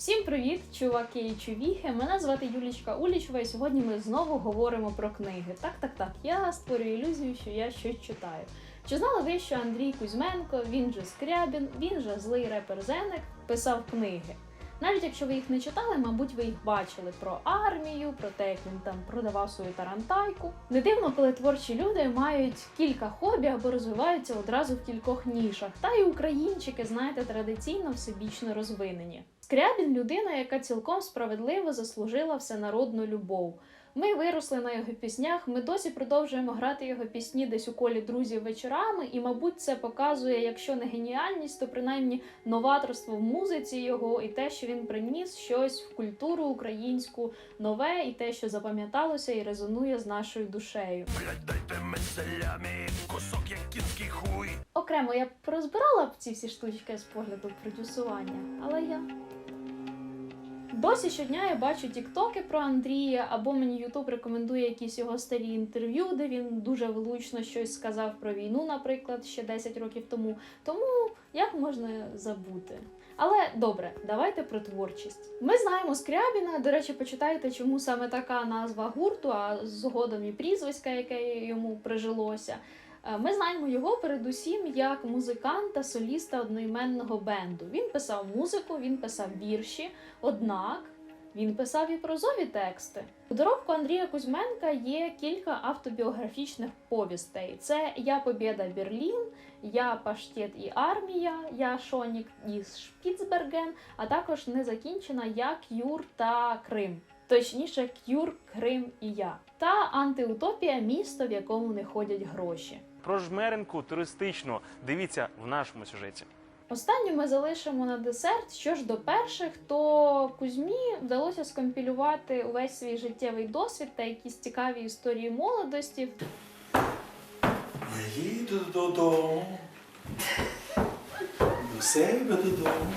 Всім привіт, чуваки і чувіхи! Мене звати Юлічка Улічова, і сьогодні ми знову говоримо про книги. Так, так, так. Я створюю ілюзію, що я щось читаю. Чи знали ви, що Андрій Кузьменко, він же Скрябін, він же злий репер Зенек, писав книги? Навіть якщо ви їх не читали, мабуть, ви їх бачили про армію, про те, як він там продавав свою тарантайку. Не дивно, коли творчі люди мають кілька хобі або розвиваються одразу в кількох нішах. Та й українчики, знаєте, традиційно всебічно розвинені. Скрябін людина, яка цілком справедливо заслужила всенародну любов. Ми виросли на його піснях, ми досі продовжуємо грати його пісні десь у колі друзів вечорами, і, мабуть, це показує, якщо не геніальність, то принаймні новаторство в музиці його і те, що він приніс щось в культуру українську нове, і те, що запам'яталося і резонує з нашою душею. Дайте меселями кусок як кінський хуй. Окремо я б розбирала б ці всі штучки з погляду продюсування, але я. Досі щодня я бачу тіктоки про Андрія, або мені Ютуб рекомендує якісь його старі інтерв'ю, де він дуже влучно щось сказав про війну, наприклад, ще 10 років тому. Тому як можна забути? Але добре, давайте про творчість. Ми знаємо Скрябіна. До речі, почитайте, чому саме така назва гурту, а згодом і прізвиська, яке йому прижилося. Е, Ми знаємо його передусім як музиканта, соліста одноіменного бенду. Він писав музику, він писав вірші, однак він писав і прозові тексти. У доробку Андрія Кузьменка є кілька автобіографічних повістей: це Я Побєда Берлін, Я Паштет і Армія, Я Шонік із Шпіцберген, а також незакінчена Я К'юр та Крим. Точніше, К'юр, Крим і я. Та антиутопія місто, в якому не ходять гроші. Про жмеренку туристичну дивіться в нашому сюжеті. Останню ми залишимо на десерт. Що ж до перших, то Кузьмі вдалося скомпілювати увесь свій життєвий досвід та якісь цікаві історії молодості. Я їду додому. Себе додому.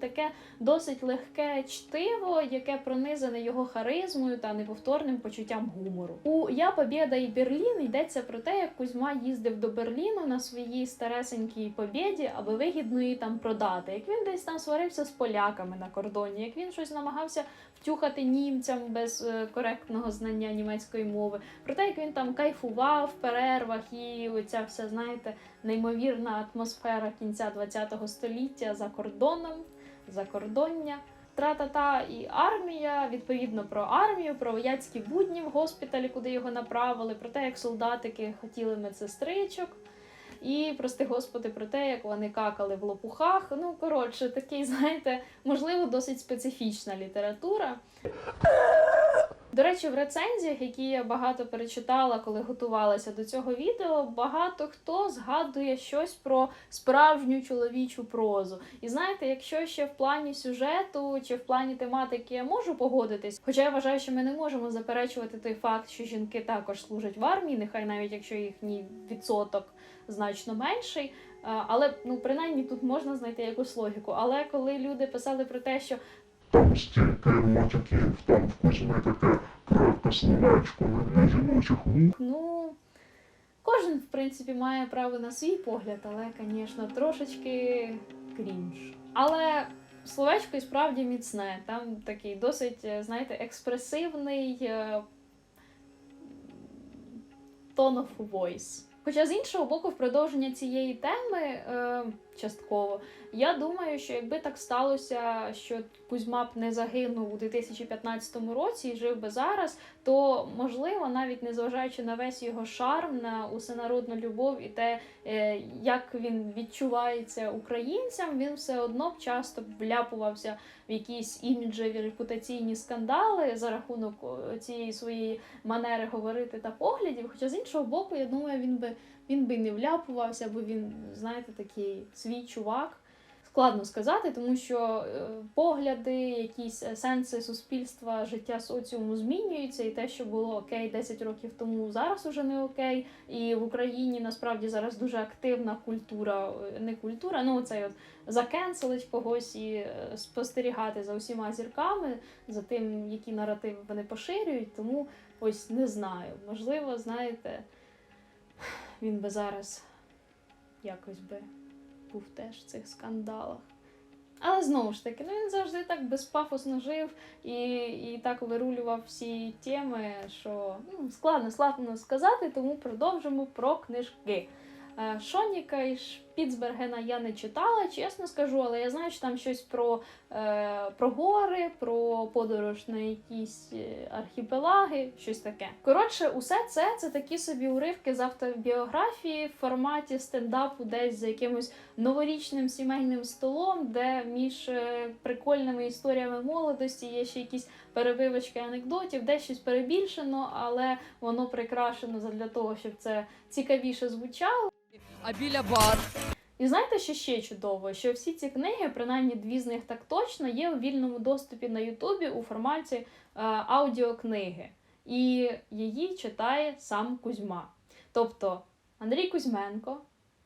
Таке досить легке чтиво, яке пронизане його харизмою та неповторним почуттям гумору. У Я Побєда і Берлін йдеться про те, як Кузьма їздив до Берліну на своїй старесенькій побєді, аби вигідно її там продати. Як він десь там сварився з поляками на кордоні, як він щось намагався втюхати німцям без е, коректного знання німецької мови. Про те, як він там кайфував в перервах, і оця вся, знаєте, неймовірна атмосфера кінця ХХ століття за кордоном, закордоння. Тра-та-та і армія, відповідно про армію, про вояцькі будні в госпіталі, куди його направили, про те, як солдатики хотіли медсестричок. І, прости господи, про те, як вони какали в лопухах. Ну, коротше, такий, знаєте, можливо, досить специфічна література. До речі, в рецензіях, які я багато перечитала, коли готувалася до цього відео, багато хто згадує щось про справжню чоловічу прозу. І знаєте, якщо ще в плані сюжету чи в плані тематики я можу погодитись, хоча я вважаю, що ми не можемо заперечувати той факт, що жінки також служать в армії, нехай навіть якщо їхній відсоток значно менший. Але ну принаймні тут можна знайти якусь логіку. Але коли люди писали про те, що Там стільки мотиків, там в Кузьми таке коротке словечко для жіночих вух. Ну, кожен, в принципі, має право на свій погляд, але, звісно, трошечки крінж. Але словечко і справді міцне. Там такий досить, е, знаєте, експресивний е, tone of voice. Хоча з іншого боку, в продовження цієї теми е, частково, я думаю, що якби так сталося, що Кузьма б не загинув у 2015 році і жив би зараз, то можливо, навіть незважаючи на весь його шарм, на усенародну любов і те, е, як він відчувається українцям, він все одно б часто вляпувався в якісь іміджеві репутаційні скандали за рахунок цієї своєї манери говорити та поглядів. Хоча з іншого боку, я думаю, він би він би не вляпувався, бо він, знаєте, такий свій чувак. Складно сказати, тому що е, погляди, якісь е, сенси суспільства, життя соціуму змінюються, і те, що було окей 10 років тому, зараз уже не окей. І в Україні насправді зараз дуже активна культура, е, не культура, ну цей от закенселить когось і спостерігати за усіма зірками, за тим, які наративи вони поширюють. Тому ось не знаю. Можливо, знаєте, він би зараз якось би був теж в цих скандалах. Але знову ж таки, ну він завжди так безпафосно жив і, і так вирулював всі теми, що ну, складно, складно сказати, тому продовжимо про книжки. Е, Шоніка і Шпіцбергена я не читала, чесно скажу, але я знаю, що там щось про, е, про гори, про подорож на якісь е, архіпелаги, щось таке. Коротше, усе це це такі собі уривки з автобіографії в форматі стендапу, десь за якимось новорічним сімейним столом, де між е, прикольними історіями молодості є ще якісь перебивочки анекдотів, де щось перебільшено, але воно прикрашено для того, щоб це цікавіше звучало. А біля бар. І знаєте, що ще чудово? Що всі ці книги, принаймні дві з них так точно, є у вільному доступі на Ютубі у форматі е, аудіокниги. І її читає сам Кузьма. Тобто Андрій Кузьменко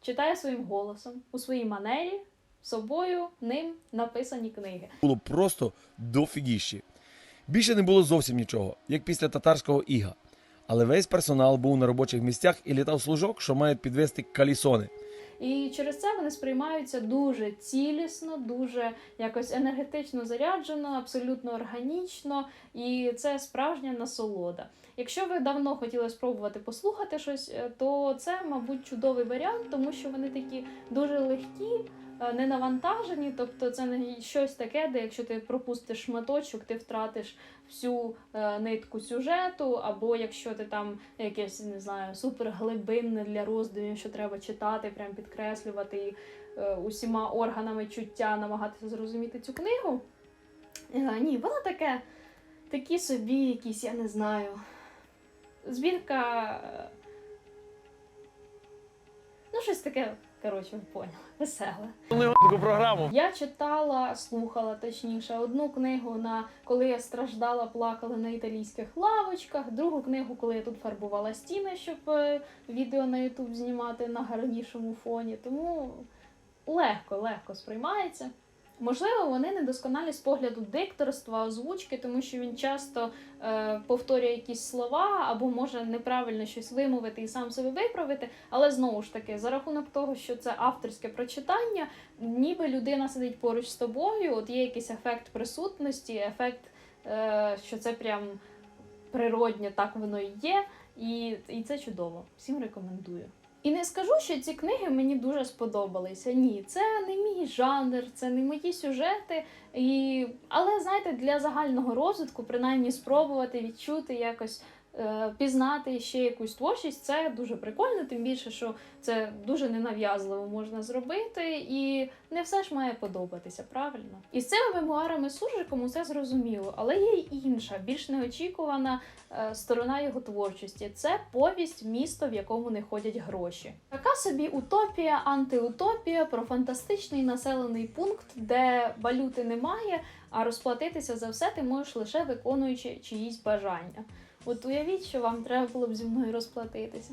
читає своїм голосом у своїй манері собою ним написані книги. було просто дофігіщі. Більше не було зовсім нічого, як після татарського іга. Але весь персонал був на робочих місцях і літав служок, що мають підвести калісони. І через це вони сприймаються дуже цілісно, дуже якось енергетично заряджено, абсолютно органічно, і це справжня насолода. Якщо ви давно хотіли спробувати послухати щось, е, то це, мабуть, чудовий варіант, тому що вони такі дуже легкі, не навантажені, тобто це не щось таке, де якщо ти пропустиш шматочок, ти втратиш всю е, нитку сюжету, або якщо ти там якесь не знаю, суперглибинне для роздумів, що треба читати, прям підкреслювати і е, усіма органами чуття намагатися зрозуміти цю книгу. Е, ні, воно таке, такі собі, якісь, я не знаю. Збірка. е, Ну, щось таке, коротше, ви поняли, весела. таку програму. Я читала, слухала точніше, одну книгу на коли я страждала, плакала на італійських лавочках, другу книгу, коли я тут фарбувала стіни, щоб е, відео на Ютуб знімати на гарнішому фоні. Тому легко, легко сприймається. Можливо, вони недосконалі з погляду дикторства, озвучки, тому що він часто е, повторює якісь слова або може неправильно щось вимовити і сам себе виправити. Але знову ж таки, за рахунок того, що це авторське прочитання, ніби людина сидить поруч з тобою, от є якийсь ефект присутності, ефект, е, що це прям природньо, так воно і є. І, і це чудово. Всім рекомендую. І не скажу, що ці книги мені дуже сподобалися. Ні, це не мій жанр, це не мої сюжети. І... Але знаєте, для загального розвитку, принаймні спробувати відчути якось. Е, Пізнати ще якусь творчість, це дуже прикольно, тим більше, що це дуже ненав'язливо можна зробити, і не все ж має подобатися, правильно? І з цими мемуарами Суржиком усе зрозуміло, але є й інша, більш неочікувана е, сторона його творчості. Це повість місто, в якому не ходять гроші. Така собі утопія, антиутопія про фантастичний населений пункт, де валюти немає, а розплатитися за все ти можеш лише виконуючи чиїсь бажання. От уявіть, що вам треба було б зі мною розплатитися.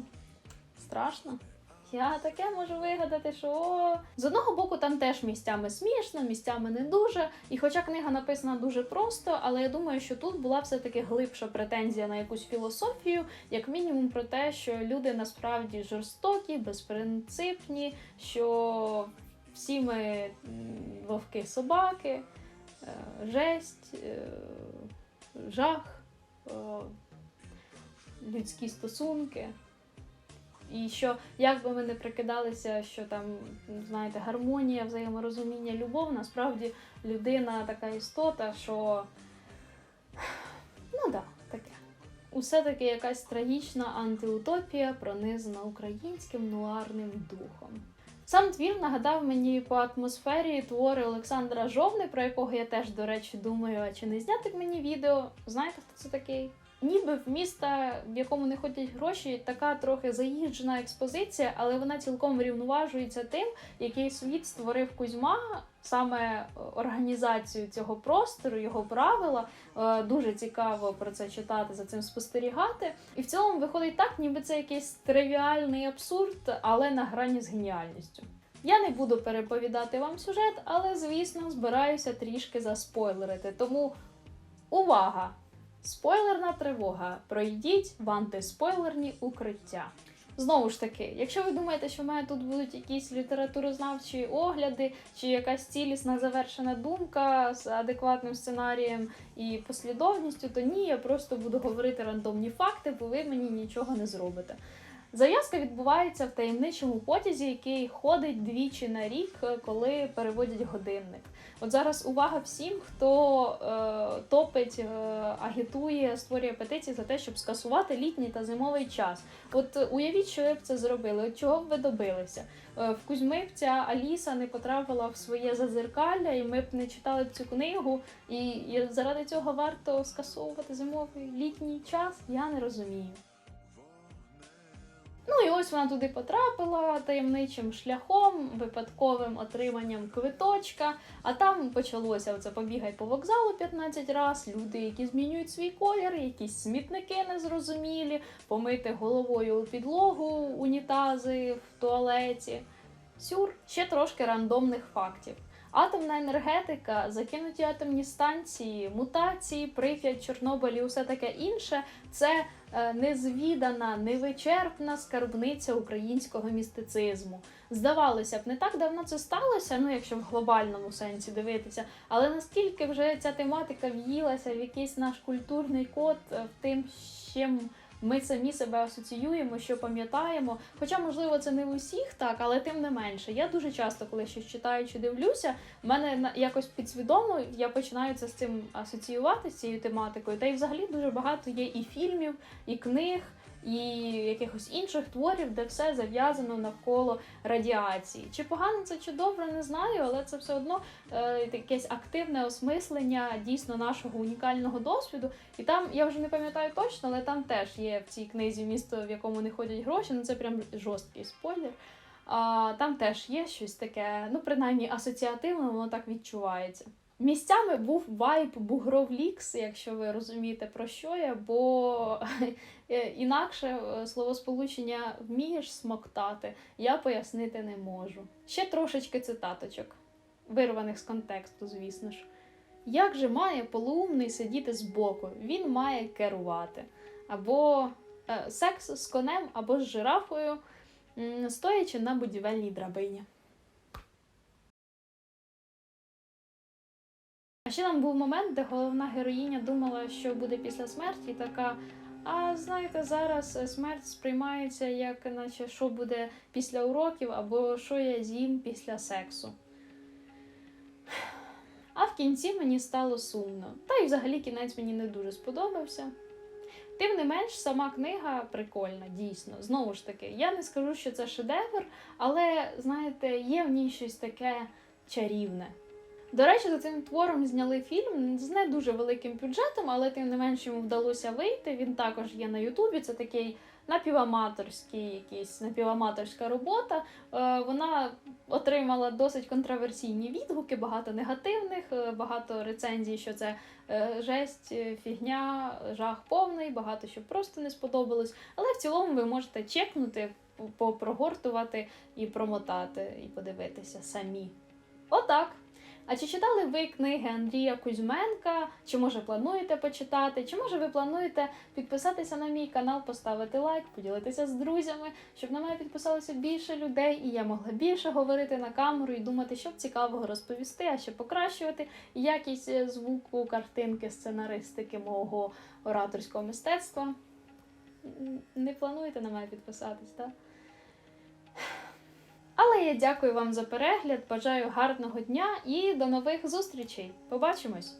Страшно. Я таке можу вигадати, що з одного боку там теж місцями смішно, місцями не дуже. І хоча книга написана дуже просто, але я думаю, що тут була все-таки глибша претензія на якусь філософію, як мінімум про те, що люди насправді жорстокі, безпринципні, що всі ми вовки собаки, е, жесть, е, жах, е, людські стосунки. І що як би ми не прикидалися, що там, знаєте, гармонія, взаєморозуміння, любов, насправді людина така істота, що ну да, таке. Усе таки якась трагічна антиутопія, пронизана українським нуарним духом. Сам твір нагадав мені по атмосфері твори Олександра Жовни, про якого я теж, до речі, думаю, а чи не зняти б мені відео? Знаєте, хто це такий? Ніби в міста, в якому не ходять гроші, така трохи заїжджена експозиція, але вона цілком врівноважується тим, який світ створив Кузьма, саме е, організацію цього простору, його правила. Е, Дуже цікаво про це читати, за цим спостерігати. І в цілому виходить так, ніби це якийсь тривіальний абсурд, але на грані з геніальністю. Я не буду переповідати вам сюжет, але звісно збираюся трішки заспойлерити. Тому увага! Спойлерна тривога. Пройдіть в антиспойлерні укриття. Знову ж таки, якщо ви думаєте, що в мене тут будуть якісь літературознавчі огляди, чи якась цілісна завершена думка з адекватним сценарієм і послідовністю, то ні, я просто буду говорити рандомні факти, бо ви мені нічого не зробите. Зав'язка відбувається в таємничому потязі, який ходить двічі на рік, е, коли переводять годинник. От зараз увага всім, хто е, топить, е, агітує, створює петиції за те, щоб скасувати літній та зимовий час. От е, уявіть, що ви б це зробили. От чого б ви добилися? Е, в Кузьми б ця Аліса не потрапила в своє зазеркалля, і ми б не читали б цю книгу. І заради цього варто скасовувати зимовий літній час. Я не розумію. Ну і ось вона туди потрапила таємничим шляхом, випадковим отриманням квиточка. А там почалося оце побігай по вокзалу 15 раз, люди, які змінюють свій колір, якісь смітники незрозумілі, помити головою у підлогу, унітази в туалеті. Сюр, ще трошки рандомних фактів. Атомна енергетика, закинуті атомні станції, мутації, Прип'ять, Чорнобиль і усе таке інше це е, незвідана, невичерпна скарбниця українського містицизму. Здавалося б, не так давно це сталося, ну якщо в глобальному сенсі дивитися, але наскільки вже ця тематика в'їлася в якийсь наш культурний код, е, в тим, з чим ми самі себе асоціюємо, що пам'ятаємо. Хоча, можливо, це не в усіх так, але тим не менше. Я дуже часто, коли щось читаю чи дивлюся, в мене якось підсвідомо я починаю це з цим асоціювати з цією тематикою. Та й взагалі дуже багато є і фільмів, і книг, і якихось інших творів, де все зав'язано навколо радіації. Чи погано це чи добре, не знаю, але це все одно е, якесь активне осмислення дійсно нашого унікального досвіду. І там я вже не пам'ятаю точно, але там теж є в цій книзі місто, в якому не ходять гроші. Ну це прям жорсткий спойлер. А, там теж є щось таке, ну принаймні асоціативно, воно так відчувається. Місцями був вайб бугровлікс, якщо ви розумієте про що я, бо е, інакше е, словосполучення вмієш смоктати, я пояснити не можу. Ще трошечки цитаточок, вирваних з контексту, звісно ж. Як же має полуумний сидіти збоку? Він має керувати. Або е, секс з конем, або з жирафою, стоячи на будівельній драбині. А ще там був момент, де головна героїня думала, що буде після смерті, і така. А знаєте, зараз е, смерть сприймається як наче що буде після уроків, або що я з'їм після сексу. А в кінці мені стало сумно. Та й взагалі кінець мені не дуже сподобався. Тим не менш, сама книга прикольна, дійсно. Знову ж таки, я не скажу, що це шедевр, але знаєте, є в ній щось таке чарівне. До речі, за цим твором зняли фільм з не дуже великим бюджетом, але тим не менш йому вдалося вийти. Він також є на Ютубі. Це такий напіваматорський, якийсь напіваматорська робота. Е, Вона отримала досить контроверсійні відгуки, багато негативних, е, багато рецензій, що це е, жесть, фігня, жах повний, багато що просто не сподобалось. Але в цілому ви можете чекнути, попрогортувати і промотати, і подивитися самі. Отак. А чи читали ви книги Андрія Кузьменка? Чи може плануєте почитати? Чи може ви плануєте підписатися на мій канал, поставити лайк, поділитися з друзями, щоб на мене підписалося більше людей, і я могла більше говорити на камеру і думати, що б цікавого розповісти, а ще покращувати якість е, звуку, картинки, сценаристики мого ораторського мистецтва? Не плануєте на мене підписатись, так? Але я дякую вам за перегляд, бажаю гарного дня і до нових зустрічей. Побачимось!